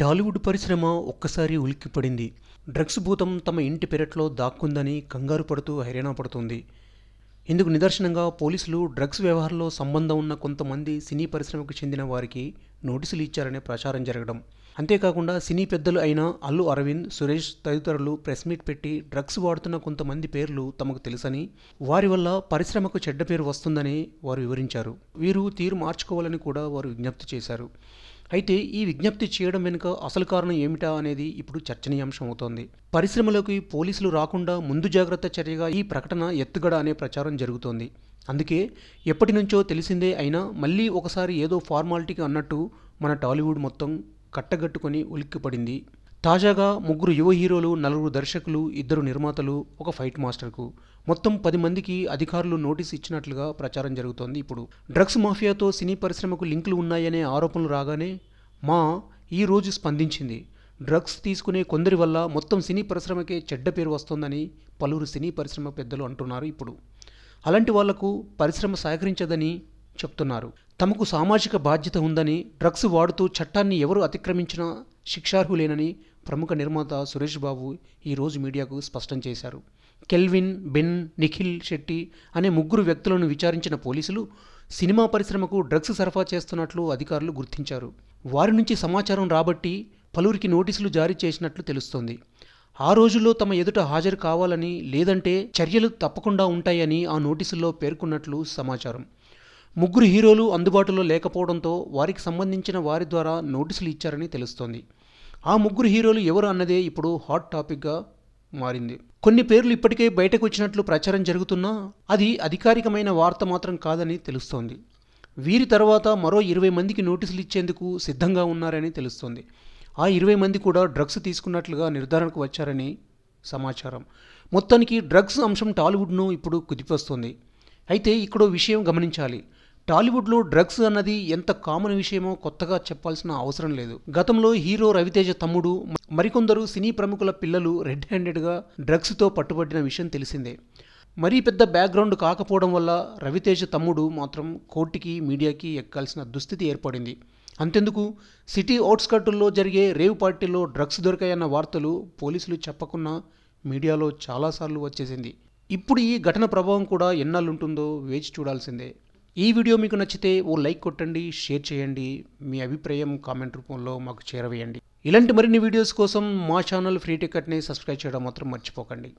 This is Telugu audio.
టాలీవుడ్ పరిశ్రమ ఒక్కసారి ఉలిక్కిపడింది. డ్రగ్స్ భూతం తమ ఇంటి పెరట్లో దాక్కుందని కంగారు పడుతూ హైరాణ పడుతుంది. ఇందుకు నిదర్శనంగా పోలీసులు డ్రగ్స్ వ్యవహారంలో సంబంధం ఉన్న కొంతమంది సినీ పరిశ్రమకు చెందిన వారికి నోటీసులు ఇచ్చారనే ప్రచారం జరగడం. అంతేకాకుండా సినీ పెద్దలు అయిన అల్లు అరవింద్ సురేష్ తదితరులు ప్రెస్ మీట్ పెట్టి డ్రగ్స్ వాడుతున్న కొంతమంది పేర్లు తమకు తెలుసని వారి వల్ల పరిశ్రమకు చెడ్డ పేరు వస్తుందని వారు వివరించారు. వీరు తీరు మార్చుకోవాలని కూడా వారు విజ్ఞప్తి చేశారు. అయితే ఈ విజ్ఞప్తి చేయడం వెనుక అసలు కారణం ఏమిటా అనేది ఇప్పుడు చర్చనీయాంశం అవుతోంది. పరిశ్రమలోకి పోలీసులు రాకుండా ముందు జాగ్రత్త చర్యగా ఈ ప్రకటన ఎత్తుగడ అనే ప్రచారం జరుగుతోంది. అందుకే ఎప్పటి నుంచో తెలిసిందే అయినా మళ్ళీ ఒకసారి ఏదో ఫార్మాలిటీకి అన్నట్టు మన టాలీవుడ్ మొత్తం కట్టగట్టుకొని ఉలిక్కిపడింది. తాజాగా ముగ్గురు యువ హీరోలు నలుగురు దర్శకులు ఇద్దరు నిర్మాతలు ఒక ఫైట్ మాస్టర్కు. మొత్తం పది మందికి అధికారులు నోటీస్ ఇచ్చినట్లుగా ప్రచారం జరుగుతోంది ఇప్పుడు. డ్రగ్స్ మాఫియాతో సినీ పరిశ్రమకు లింకులు ఉన్నాయనే ఆరోపణలు రాగానే మా ఈరోజు స్పందించింది. డ్రగ్స్ తీసుకునే కొందరి వల్ల మొత్తం సినీ పరిశ్రమకే చెడ్డ పేరు వస్తోందని పలువురు సినీ పరిశ్రమ పెద్దలు అంటున్నారు ఇప్పుడు. అలాంటి వాళ్ళకు పరిశ్రమ సహకరించదని చెప్తున్నారు. తమకు సామాజిక బాధ్యత ఉందని డ్రగ్స్ వాడుతూ చట్టాన్ని ఎవరు అతిక్రమించినా శిక్షార్హులేనని ప్రముఖ నిర్మాత సురేష్ బాబు ఈరోజు మీడియాకు స్పష్టం చేశారు. కెల్విన్ బెన్ నిఖిల్ శెట్టి అనే ముగ్గురు వ్యక్తులను విచారించిన పోలీసులు సినిమా పరిశ్రమకు డ్రగ్స్ సరఫరా చేస్తున్నట్లు అధికారులు గుర్తించారు. వారి నుంచి సమాచారం రాబట్టి పలువురికి నోటీసులు జారీ చేసినట్లు తెలుస్తోంది. ఆ రోజుల్లో తమ ఎదుట హాజరు కావాలని లేదంటే చర్యలు తప్పకుండా ఉంటాయని ఆ నోటీసుల్లో పేర్కొన్నట్లు సమాచారం. ముగ్గురు హీరోలు అందుబాటులో లేకపోవడంతో వారికి సంబంధించిన వారి ద్వారా నోటీసులు ఇచ్చారని తెలుస్తోంది. ఆ ముగ్గురు హీరోలు ఎవరు అన్నదే ఇప్పుడు హాట్ టాపిక్గా మారింది. కొన్ని పేర్లు ఇప్పటికే బయటకు వచ్చినట్లు ప్రచారం జరుగుతున్నా అది అధికారికమైన వార్త మాత్రం కాదని తెలుస్తోంది. వీరి తర్వాత మరో ఇరవై మందికి నోటీసులు ఇచ్చేందుకు సిద్ధంగా ఉన్నారని తెలుస్తోంది. ఆ ఇరవై మంది కూడా డ్రగ్స్ తీసుకున్నట్లుగా నిర్ధారణకు వచ్చారని సమాచారం. మొత్తానికి డ్రగ్స్ అంశం టాలీవుడ్ను ఇప్పుడు కుదిపొస్తుంది. అయితే ఇక్కడో విషయం గమనించాలి. టాలీవుడ్లో డ్రగ్స్ అన్నది ఎంత కామన్ విషయమో కొత్తగా చెప్పాల్సిన అవసరం లేదు. గతంలో హీరో రవితేజ తమ్ముడు మరికొందరు సినీ ప్రముఖుల పిల్లలు రెడ్ హ్యాండెడ్గా డ్రగ్స్తో పట్టుబడిన విషయం తెలిసిందే. మరీ పెద్ద బ్యాక్గ్రౌండ్ కాకపోవడం వల్ల రవితేజ తమ్ముడు మాత్రం కోర్టుకి మీడియాకి ఎక్కాల్సిన దుస్థితి ఏర్పడింది. అంతెందుకు? సిటీ అవుట్స్కర్టుల్లో జరిగే రేవ్ పార్టీలో డ్రగ్స్ దొరికాయన్న వార్తలు పోలీసులు చెప్పకున్నా మీడియాలో చాలాసార్లు వచ్చేసింది. ఇప్పుడు ఈ ఘటన ప్రభావం కూడా ఎన్నాళ్ళుంటుందో వేచి చూడాల్సిందే. ఈ వీడియో మీకు నచ్చితే ఓ లైక్ కొట్టండి షేర్ చేయండి మీ అభిప్రాయం కామెంట్ రూపంలో మాకు చేరవేయండి. ఇలాంటి మరిన్ని వీడియోస్ కోసం మా ఛానల్ ఫ్రీ టికెట్ని సబ్స్క్రైబ్ చేయడం మాత్రం మర్చిపోకండి.